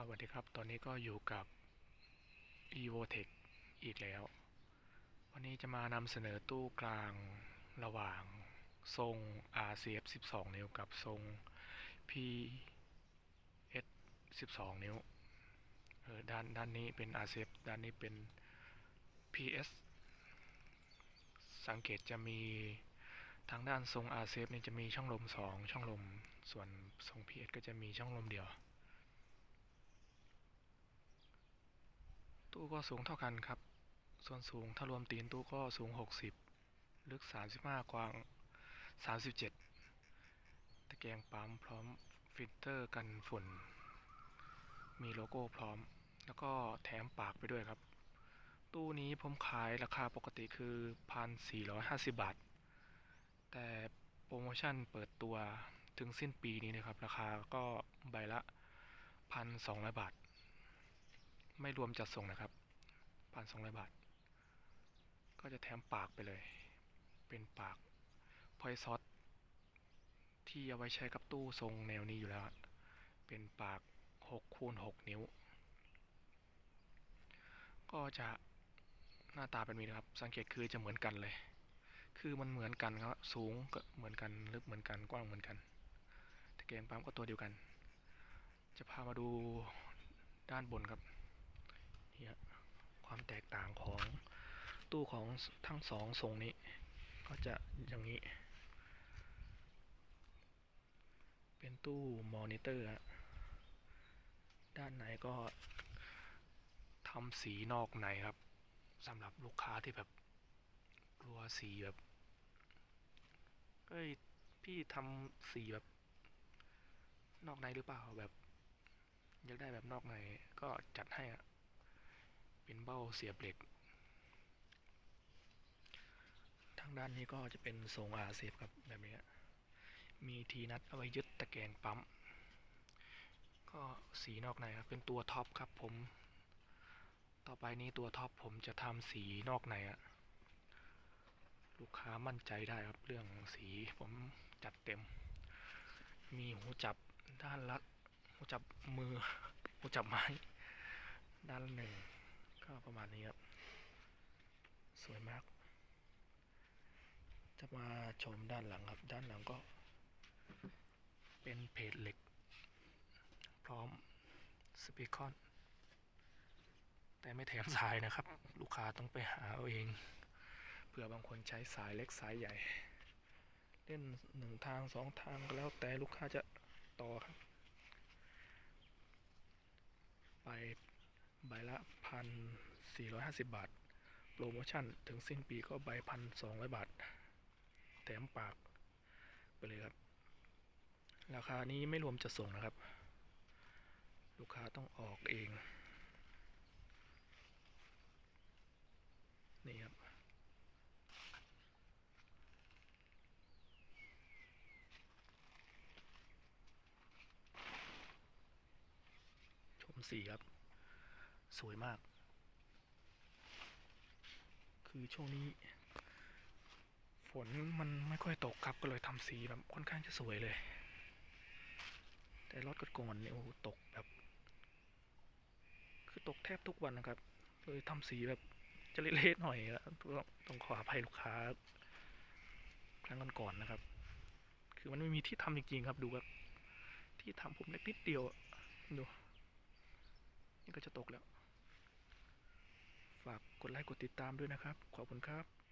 ครับสวัสดีครับ ตอนนี้ก็อยู่กับ evotech อีกแล้ว วันนี้จะมานำเสนอตู้กลางระหว่างทรง RCF 12 นิ้วกับทรง PS 12 นิ้วด้านด้านนี้เป็น RCF ด้านนี้เป็น PS สังเกตจะมีทางด้านทรง RCF นี่จะมีช่องลม 2 ช่องลม ส่วนทรง PS ก็จะมีช่องลมเดียว ตู้ก็สูงเท่ากันครับ ส่วนสูงถ้ารวมตีนตู้ก็สูง 60 ลึก 35 กว้าง 37 ตะแกรงปั๊มพร้อมฟิลเตอร์กันฝุ่น มีโลโก้พร้อม แล้วก็แถมปากไปด้วยครับ ตู้นี้ผมขายราคาปกติคือ 1,450 บาท แต่โปรโมชั่นเปิดตัวถึงสิ้นปีนี้นะครับ ราคาก็ใบละ 1,200 บาท ไม่รวมจัดส่งนะครับ พันสองร้อยบาท ก็จะแถมปากไปเลย เป็นปากพอยซอสที่เอาไว้ใช้กับตู้ทรงแนวนี้อยู่แล้ว เป็นปาก6คูณ6นิ้ว ก็จะหน้าตาเป็นนี้นะครับ สังเกตคือจะเหมือนกันเลย คือมันเหมือนกันครับ สูงก็เหมือนกัน ลึกเหมือนกัน กว้างเหมือนกันตะเกียงปั๊มก็ตัวเดียวกัน จะพามาดูด้านบนครับเนี่ย ความแตกต่างของตู้ของทั้งสองทรงนี้ ก็จะอย่างนี้ เป็นตู้มอนิเตอร์ ด้านในก็ทำสีนอกในครับสำหรับลูกค้าที่แบบกลัวสีแบบเอ้ยพี่ทำสีแบบ นอกในหรือเปล่าแบบอยากได้แบบนอกในก็จัดให้อะ เป็นเบ้าเสียบเหล็ก ทางด้านนี้ก็จะเป็นทรงอาเซฟครับแบบนี้ มีทีนัดเอาไว้ยึดตะแกรงปั๊ม ก็สีนอกในครับ เป็นตัวท็อปครับผม ต่อไปนี้ตัวท็อปผมจะทำสีนอกในอะลูกค้ามั่นใจได้ครับเรื่องสีผมจัดเต็ม มีหูจับด้านละหูจับมือหูจับไม้ ด้านหนึ่ง ก็ประมาณนี้ครับ สวยมาก จะมาชมด้านหลังครับ ด้านหลังก็ เป็นเพจเหล็ก พร้อมสปีคอน แต่ไม่แถมสายนะครับ ลูกค้าต้องไปหาเอาเองเผื่อบางคนใช้สายเล็กสายใหญ่ เล่นหนึ่งทางสองทางก็แล้วแต่ลูกค้าจะต่อครับ ไป ใบละพันสี่ร้อยห้าสิบบาท โปรโมชั่นถึงสิ้นปีก็ใบพันสองร้อยบาท แถมปากไปเลยครับ ราคานี้ไม่รวมจะส่งนะครับ ลูกค้าต้องออกเอง นี่ครับชมสีครับ สวยมาก คือช่วงนี้ ฝนมันไม่ค่อยตกครับก็เลยทำสีแบบค่อนข้างจะสวยเลย แต่รถกก่อนๆเนี่ยโอ้ตกแบบ คือตกแทบทุกวันนะครับ เลยทำสีแบบจะเละๆหน่อยอะต้องต้องขออภัยลูกค้า ครั้งก่อนๆนะครับ คือมันไม่มีที่ทำจริงๆครับดูครับที่ทำผมเล็กนิดเดียวดูนี่ก็จะตกแล้ว ฝากกดไลค์กดติดตามด้วยนะครับ ขอบคุณครับ